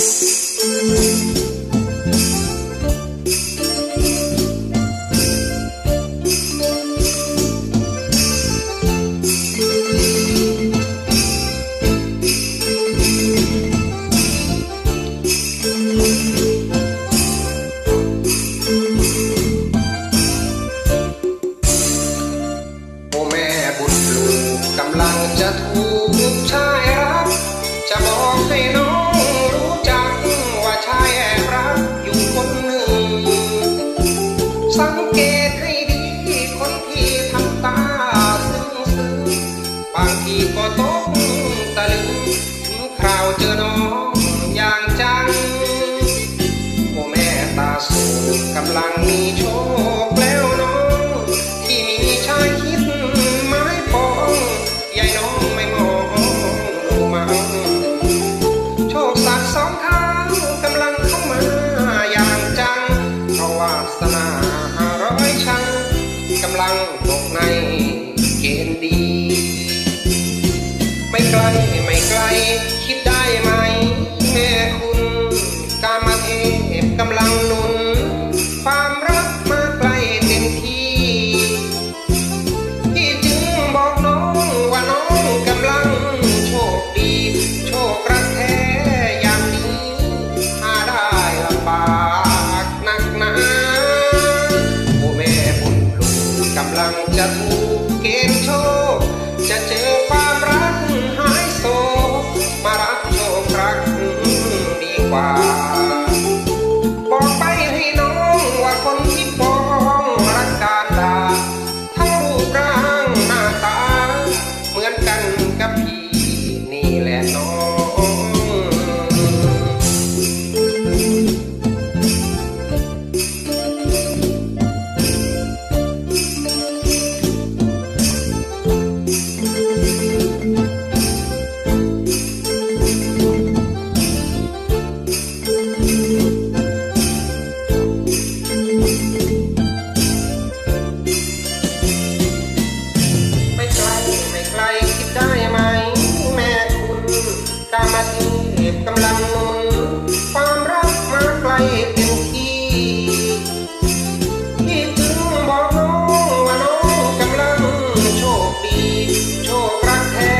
Mm-hmm. วาสนาร้อยชังกำลังตกในเกณฑ์ดี ไม่ไกลไม่ไกล คิดได้ไหมแม่คุณกามเทพกำลัง จะถูกเกมโชค จะเจอความรักหายโศกมารับโชครักดีกว่า บอกไปให้น้องว่าคนที่ปองรักดาดาทั้งรูปร่างหน้าตา เหมือนกันกับพี่นี่แหละน้อง กำลังนุนความรักมาไกลเต็มที่ที่ถึงบอกน้องว่าน้องกำลังโชคดี โชครักแท้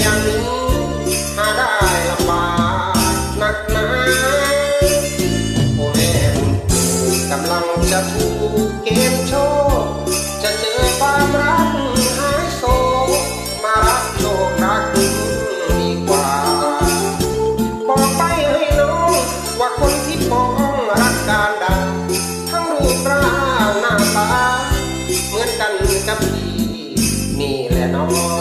อย่างนี้หาได้ลำบากนักหนาโอ้แม่กำลังจะทุ นี่แหละน้อง